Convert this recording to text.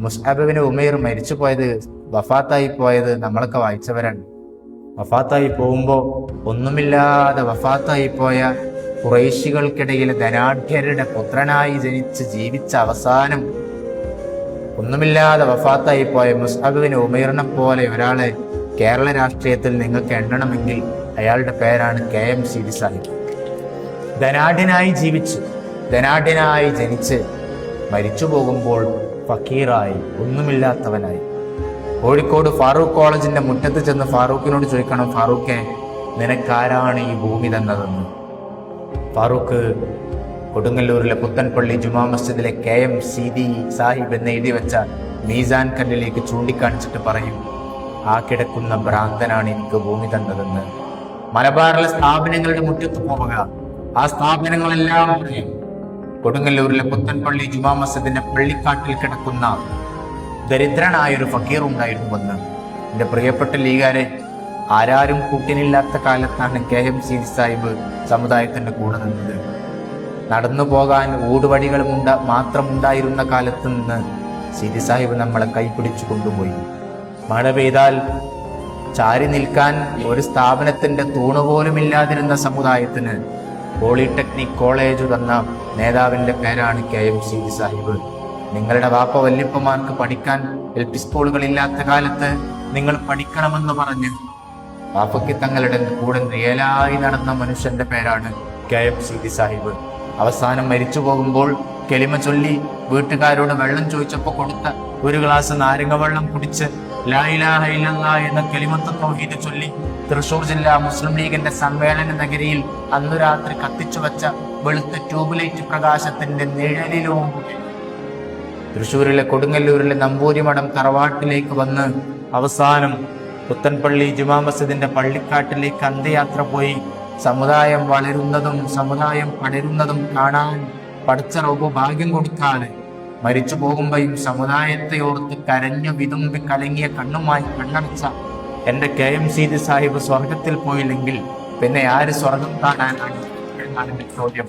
മുസ്അബിന് ഉമേർ മരിച്ചു പോയത് വഫാത്തായി പോയത് നമ്മളൊക്കെ വായിച്ചവരാണ്. വഫാത്തായി പോകുമ്പോൾ ഒന്നുമില്ലാതെ വഫാത്തായി പോയ കുറേശികൾക്കിടയിൽ ധനാഢ്യരുടെ പുത്രനായി ജനിച്ച് ജീവിച്ച അവസാനം ഒന്നുമില്ലാതെ വഫാത്തായി പോയ മുസ്അബിന് ഉമേറിനെ പോലെ ഒരാളെ കേരള രാഷ്ട്രീയത്തിൽ നിങ്ങൾക്ക് എണ്ണണമെങ്കിൽ അയാളുടെ പേരാണ് K M C D Sahib. ധനാഢ്യനായി ജീവിച്ചു. ധനാഢ്യനായി ജനിച്ച് മരിച്ചു പോകുമ്പോൾ ഫക്കീറായി ഒന്നുമില്ലാത്തവനായി. കോഴിക്കോട് ഫാറൂഖ് കോളേജിന്റെ മുറ്റത്ത് ചെന്ന് ഫാറൂഖിനോട് ചോദിക്കണം ഫാറൂഖെ നിനക്കാരാണ് ഈ ഭൂമി തന്നതെന്ന്? ഫാറൂഖ് കൊടുങ്ങല്ലൂരിലെ പുത്തൻപള്ളി ജുമാ മസ്ജിദിലെ കെ എം സീതി സാഹിബ് എന്ന് എഴുതി വെച്ച മീസാൻ കല്ലിലേക്ക് ചൂണ്ടിക്കാണിച്ചിട്ട് പറയും ആ കിടക്കുന്ന ഭ്രാന്തനാണ് എനിക്ക് ഭൂമി തന്നതെന്ന്. മലബാറിലെ സ്ഥാപനങ്ങളുടെ മുറ്റത്ത് പോവുക. ആ സ്ഥാപനങ്ങളെല്ലാം കൊടുങ്ങല്ലൂരിലെ പുത്തൻപള്ളി ജുമാ മസ്ജിദിന്റെ പള്ളിക്കാട്ടിൽ കിടക്കുന്ന ദരിദ്രനായൊരു ഫക്കീർ ഉണ്ടായിരുന്നുവെന്ന് എന്റെ പ്രിയപ്പെട്ട ലീഗാരെ ആരാരും കൂട്ടിനില്ലാത്ത കാലത്താണ് കെ എം സി സാഹിബ് സമുദായത്തിന്റെ കൂടെ നിന്നത്. നടന്നു പോകാൻ ഊടുവഴികളും ഉണ്ട മാത്രമുണ്ടായിരുന്ന കാലത്ത് നിന്ന് സിരി സാഹിബ് നമ്മളെ കൈപിടിച്ചു കൊണ്ടുപോയി. മഴ പെയ്താൽ ചാരി നിൽക്കാൻ ഒരു സ്ഥാപനത്തിന്റെ തൂണുപോലും ഇല്ലാതിരുന്ന സമുദായത്തിന് പോളിടെക്നിക് കോളേജ് തന്ന നേതാവിന്റെ പേരാണ് കെ എം സി സാഹിബ്. നിങ്ങളുടെ വാപ്പ വല്യപ്പമാർക്ക് പഠിക്കാൻ എൽ പി സ്കൂളുകളില്ലാത്ത കാലത്ത് നിങ്ങൾ പഠിക്കണമെന്ന് പറഞ്ഞ് വാപ്പയ്ക്ക് തങ്ങളുടെ കൂടെ റിയലായി നടന്ന മനുഷ്യന്റെ പേരാണ് കെ എം സി സാഹിബ്. അവസാനം മരിച്ചു പോകുമ്പോൾ കെളിമ ചൊല്ലി വീട്ടുകാരോട് വെള്ളം ചോദിച്ചപ്പോൾ കൊടുത്ത ഒരു ഗ്ലാസ് നാരങ്ങ വെള്ളം കുടിച്ച് ലാ ഇലാഹ ഇല്ലല്ലാ എന്ന കെളിമത്ത് തൗഹീദ് ചൊല്ലി തൃശൂർ ജില്ലാ മുസ്ലിം ലീഗിന്റെ സമ്മേളന നഗരിയിൽ അന്നു രാത്രി കത്തിച്ചു വെച്ച വെളുത്ത ട്യൂബ്ലൈറ്റ് പ്രകാശത്തിന്റെ നിഴലിലും തൃശൂരിലെ കൊടുങ്ങല്ലൂരിലെ നമ്പൂരിമഠം തറവാട്ടിലേക്ക് വന്ന് അവസാനം പുത്തൻപള്ളി ജുമാ മസ്ജിദിന്റെ പള്ളിക്കാട്ടിലേക്ക് അന്ത്യയാത്ര പോയി സമുദായം വളരുന്നതും സമുദായം പടരുന്നതും കാണാൻ പഠിച്ച റബ്ബ് ഭാഗ്യം കൊടുക്കാതെ മരിച്ചു പോകുമ്പോഴും സമുദായത്തെ ഓർത്ത് കരഞ്ഞു വിതുമ്പി കലങ്ങിയ കണ്ണുമായി കണ്ണടച്ച എന്റെ കെ എം സീതി സാഹിബ് സ്വർഗത്തിൽ പോയില്ലെങ്കിൽ പിന്നെ ആര് സ്വർഗം കാണാനാണ്? എന്നാണ് ചോദ്യം.